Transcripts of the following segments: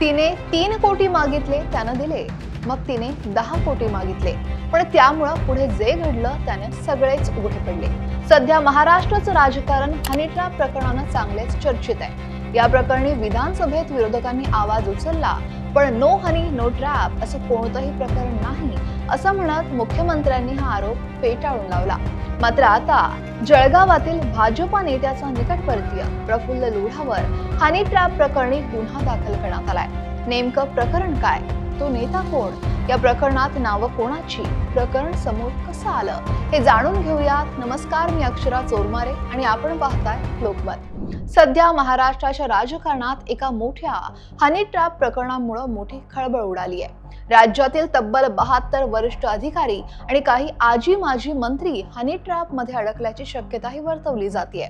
तिने तीन कोटी मागितले त्यानं दिले. मग तिने दहा कोटी मागितले. पण त्यामुळं पुढे जे घडलं त्याने सगळेच उघडे पडले. सध्या महाराष्ट्राचं राजकारण हनी ट्रॅप प्रकरणानं चांगलेच चर्चित आहे. या प्रकरणी विधानसभेत विरोधकांनी आवाज उचलला पण नो हनी नो ट्रॅप असं कोणतंही प्रकरण नाही असं म्हणत मुख्यमंत्र्यांनी हा आरोप फेटाळून लावला. मात्र आता जळगावातील भाजपा नेत्याचा निकटवर्तीय प्रफुल्ल लोढावर हनी ट्रॅप प्रकरणी गुन्हा दाखल करण्यात आलाय. नेमकं प्रकरण काय? तो नेता कोण? या प्रकरणात नावं कोणाची? प्रकरण समोर कसं आलं? हे जाणून घेऊयात. नमस्कार मी अक्षरा चोरमारे आणि आपण पाहताय लोकमत. सध्या महाराष्ट्राच्या राजकारणात एका मोठ्या हनी ट्रॅप प्रकरणामुळे मोठी खळबळ उडाली आहे. राज्यातील तब्बल बहात्तर वरिष्ठ अधिकारी आणि काही आजी माजी मंत्री हनी ट्रॅपमध्ये अडकल्याची शक्यताही वर्तवली जाते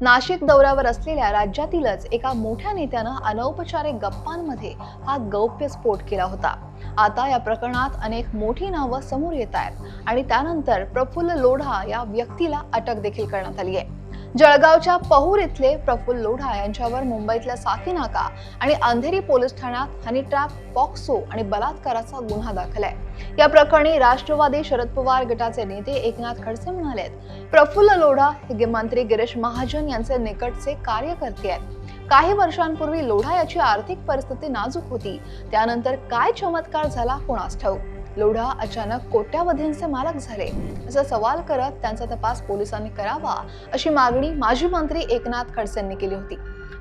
नाशिक दौऱ्यावर असलेल्या राज्यातीलच एका मोठ्या नेत्यानं अनौपचारिक गप्पांमध्ये हा गौप्यस्फोट केला होता. आता या प्रकरणात अनेक मोठी नावं समोर येत आहेत आणि त्यानंतर प्रफुल्ल लोढा या व्यक्तीला अटक देखील करण्यात आली आहे जळगावच्या पहूर इथले प्रफुल्ल लोढा यांच्यावर मुंबईतल्या साकीनाका आणि अंधेरी पोलीस ठाण्यात हनी ट्रॅप पॉक्सो आणि बलात्काराचा गुन्हा दाखल आहे. या प्रकरणी राष्ट्रवादी शरद पवार गटाचे नेते एकनाथ खडसे म्हणाले प्रफुल्ल लोढा हे मंत्री गिरीश महाजन यांचे निकटचे कार्यकर्ते आहेत. काही वर्षांपूर्वी लोढा याची आर्थिक परिस्थिती नाजूक होती. त्यानंतर काय चमत्कार झाला कोणास ठाऊक? लोढा अचानक कोट्यावधींचे मालक झाले. असा सवाल करत त्यांचा तपास पोलिसांनी करावा अशी मागणी माजी मंत्री एकनाथ खडसेंनी केली होती.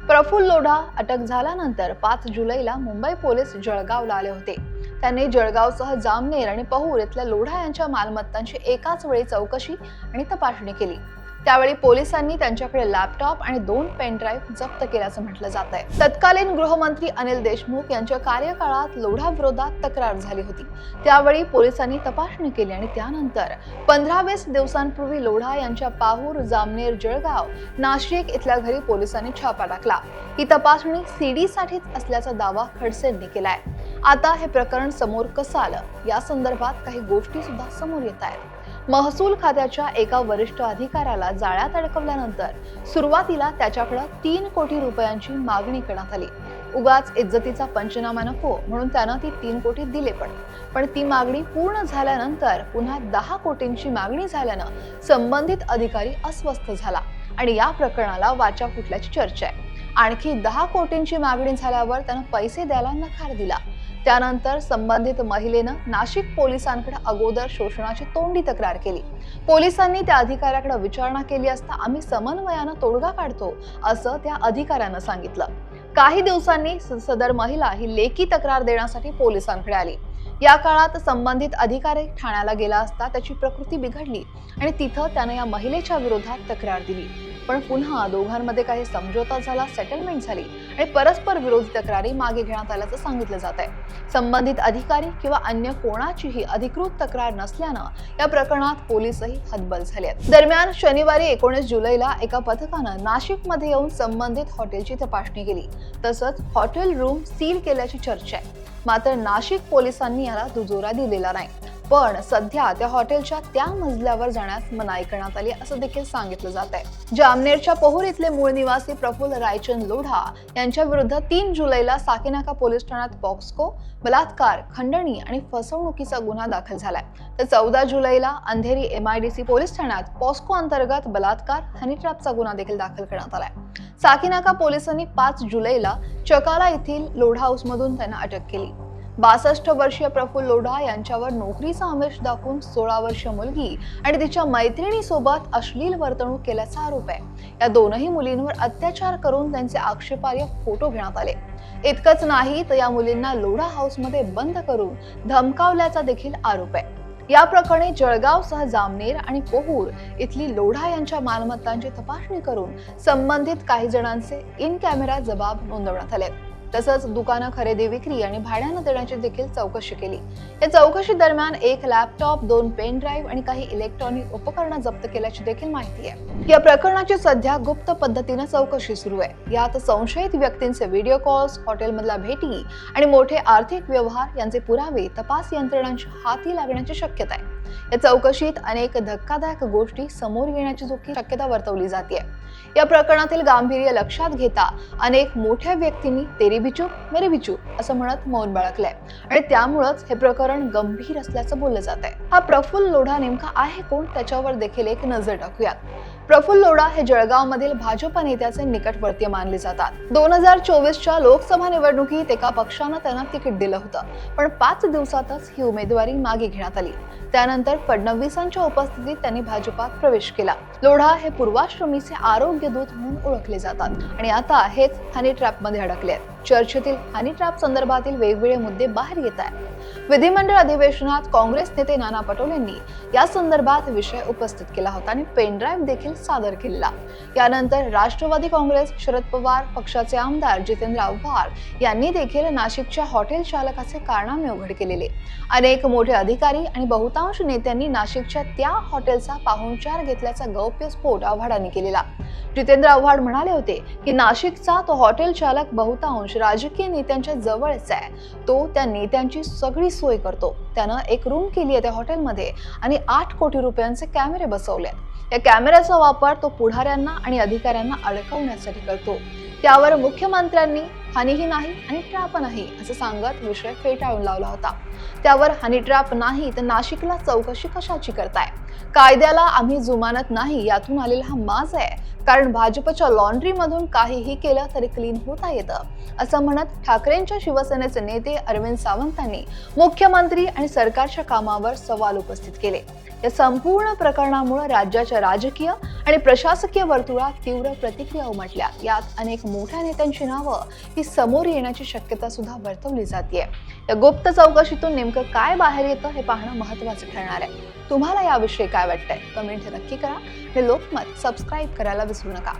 प्रफुल्ल लोढा अटक झाल्यानंतर पाच जुलैला मुंबई पोलीस जळगावला आले होते. त्यांनी जळगावसह जामनेर आणि पहूर इथल्या लोढा यांच्या मालमत्तांची एकाच वेळी चौकशी आणि तपासणी केली. त्यावेळी पोलिसांनी त्यांच्याकडे लॅपटॉप आणि दोन पेनड्राईव्ह जप्त केल्याचं म्हटलं जात आहे तत्कालीन गृहमंत्री अनिल देशमुख यांच्या कार्यकाळात लोढा विरोधात तक्रार झाली होती. त्यावेळी पोलिसांनी तपासणी केली आणि त्यानंतर पंधरा वीस दिवसांपूर्वी लोढा यांच्या पाहूर जामनेर जळगाव नाशिक इथल्या घरी पोलिसांनी छापा टाकला. ही तपासणी सीडी साठीच असल्याचा दावा खडसेंनी केलाय. आता हे प्रकरण समोर कसं आलं? या संदर्भात काही गोष्टी सुद्धा समोर येत आहेत. महसूल खात्याच्या एका वरिष्ठ अधिकाऱ्याला जाळ्यात अडकवल्यानंतर सुरुवातीला त्याच्याकडे तीन कोटी रुपयांची मागणी करण्यात आली. उगाच इज्जतीचा पंचनामा नको म्हणून त्यानं ती तीन कोटी दिले पण. पण ती मागणी पूर्ण झाल्यानंतर पुन्हा दहा कोटींची मागणी झाल्यानं संबंधित अधिकारी अस्वस्थ झाला आणि या प्रकरणाला वाचा फुटल्याची चर्चा आहे. आणखी दहा कोटींची मागणी झाल्यावर त्यानं पैसे द्यायला नकार दिला. त्यानंतर संबंधित महिलेनं नाशिक पोलिसांकडे अगोदर शोषणाची तोंडी तक्रार केली. पोलिसांनी त्या अधिकाऱ्याकडे विचारणा केली असता आम्ही समन्वयानं तोडगा काढतो असं त्या अधिकाऱ्यानं सांगितलं. काही दिवसांनी सदर महिला ही लेखी तक्रार देण्यासाठी पोलिसांकडे आली. या काळात संबंधित अधिकारी ठाण्याला गेला असता त्याची प्रकृती बिघडली आणि तिथं त्यानं या महिलेच्या विरोधात तक्रार दिली. पण पुन्हा दोघांमध्ये काही समझोता झाला सेटलमेंट झाली आणि परस्पर विरोधी तक्रारी मागे घेण्यात आल्याचं सांगितलं जात आहे. संबंधित अधिकारी किंवा अन्य कोणाचीही अधिकृत तक्रार नसल्यानं या प्रकरणात पोलीसही हतबल झाले आहेत. दरम्यान शनिवारी एकोणीस जुलैला एका पथकानं नाशिकमध्ये येऊन संबंधित हॉटेलची तपासणी केली. तसंच हॉटेल रूम सील केल्याची चर्चा आहे. मात्र नाशिक पोलिसांनी याला दुजोरा दिलेला नाही. पण सध्या त्या हॉटेलच्या त्या मजल्यावर जाण्यास मनाई करण्यात आली असं देखील सांगितलं जात आहे. जामनेरच्या पोहूर इथले मूळ निवासी प्रफुल्ल रायचंद लोढा यांच्या विरुद्ध तीन जुलैला साकीनाका पोलीस ठाण्यात पॉक्सको बलात्कार खंडणी आणि फसवणुकीचा गुन्हा दाखल झालाय. तर चौदा जुलैला अंधेरी एमआयडीसी पोलीस ठाण्यात पॉस्को अंतर्गत बलात्कार हनीट्रॅपचा गुन्हा देखील दाखल करण्यात आलाय. साकीनाका पोलिसांनी पाच जुलैला चकाला येथील लोढा हाऊसमधून त्यांना अटक केली. बासष्ट वर्षीय प्रफुल्ल लोढा यांच्यावर नोकरीचा आमिष दाखवून सोळा वर्षीय मुलगी आणि तिच्या मैत्रिणीसोबत अश्लील वर्तणूक केल्याचा आरोप आहे. या दोनही मुलींवर अत्याचार करून त्यांचे आक्षेपार्ह फोटो घेण्यात आले. इतकंच नाही तर या मुलींना लोढा हाऊसमध्ये बंद करून धमकावल्याचा देखील आरोप आहे. या प्रकरणी जळगावसह जामनेर आणि कोहूर इथली लोढा यांच्या मालमत्तांची तपासणी करून संबंधित काही जणांचे इन कॅमेरा जबाब नोंदवण्यात आले तसंच दुकानं खरेदी विक्री आणि भाड्यानं देण्याची देखील चौकशी केली. या चौकशी दरम्यान एक लॅपटॉप दोन पेन ड्राईव्ह आणि काही इलेक्ट्रॉनिक उपकरणं जप्त केल्याची देखील माहिती आहे. या प्रकरणाची सध्या गुप्त पद्धतीनं चौकशी सुरू आहे. यात संशयित व्यक्तींचे व्हिडिओ कॉल्स हॉटेलमधल्या भेटी आणि मोठे आर्थिक व्यवहार यांचे पुरावे तपास यंत्रणांच्या हाती लागण्याची शक्यता आहे. या चौकशीत अनेक धक्कादायक गोष्टी समोर येण्याची जोखी शक्यता वर्तवली जाते या प्रकरणातील गांभीर्य लक्षात घेता अनेक मोठ्या व्यक्तींनी तेरी बिचू मेरी बिचू असं म्हणत मौन बाळगलंय. आणि त्यामुळंच हे प्रकरण गंभीर असल्याचं बोललं जात आहे हा प्रफुल्ल लोढा नेमका आहे कोण? त्याच्यावर देखील एक नजर टाकूयात. प्रफुल्ल लोढा हे जळगावमधील भाजप नेत्याचे निकटवर्तीय मानले जातात. दोन हजार चोवीसच्या लोकसभा निवडणुकीत एका पक्षानं त्यांना तिकीट दिलं होतं. पण पाच दिवसातच ही उमेदवारी मागे घेण्यात आली. त्यानंतर फडणवीसांच्या उपस्थितीत त्यांनी भाजपात प्रवेश केला. लोढा हे पूर्वाश्रमीचे आरोग्य दूत म्हणून ओळखले जातात. आणि आता हेच हनी ट्रॅपमध्ये अडकले आहेत. चर्चेतील हनी ट्रॅप संदर्भातील वेगवेगळे मुद्दे बाहेर येत आहेत. विधिमंडळ अधिवेशनात काँग्रेस नेते नाना पटोलेंनी या संदर्भात विषय उपस्थित केला होता आणि पेनड्राईव्ह देखील सादर केला यानंतर राष्ट्रवादी काँग्रेस शरद पवार पक्षाचे आमदार जितेंद्र आव्हाड यांनी देखील नाशिकच्या हॉटेल चालकाचे कारनामे उघड केलेले. अनेक मोठे अधिकारी आणि बहुतांश नेत्यांनी नाशिकच्या त्या हॉटेलचा पाहुणचार घेतल्याचा गौप्यस्फोट आव्हाडांनी केलेला. जितेंद्र आव्हाड म्हणाले होते की नाशिकचा तो हॉटेल चालक बहुतांश राजकीय नेत्यांच्या जवळच आहे. तो त्या नेत्यांची सगळी सोय करतो. त्यानं एक रूम केली आहे त्या हॉटेलमध्ये आणि आठ कोटी रुपयांचे कॅमेरे बसवले या कॅमेऱ्याचा वापर तो पुढाऱ्यांना आणि अधिकाऱ्यांना अडकवण्यासाठी करतो. त्यावर मुख्यमंत्र्यांनी हानीही नाही आणि ट्रॅप नाही असं सांगत विषय फेटाळून लावला होता. त्यावर हनी ट्रॅप नाही तर नाशिकला चौकशी कशाची करताय? कायद्याला आम्ही जुमानत नाही यातून आलेला हा माज आहे. कारण भाजपच्या लॉन्ड्री मधून काहीही केलं तरी क्लीन होता येतं असं म्हणत ठाकरेंच्या शिवसेनेचे नेते अरविंद सावंतांनी मुख्यमंत्री आणि सरकारच्या कामावर सवाल उपस्थित केले. या संपूर्ण प्रकरणामुळे राज्याच्या राजकीय आणि प्रशासकीय वर्तुळात तीव्र प्रतिक्रिया उमटल्या. यात अनेक मोठ्या नेत्यांची नावं ही समोर येण्याची शक्यता सुद्धा वर्तवली जाते या गुप्त चौकशीतून नेमकं काय बाहेर येतं हे पाहणं महत्वाचं ठरणार आहे. तुम्हाला याविषयी काय वाटतंय? कमेंट नक्की करा. आणि लोकमत सबस्क्राईब करायला विसरू नका.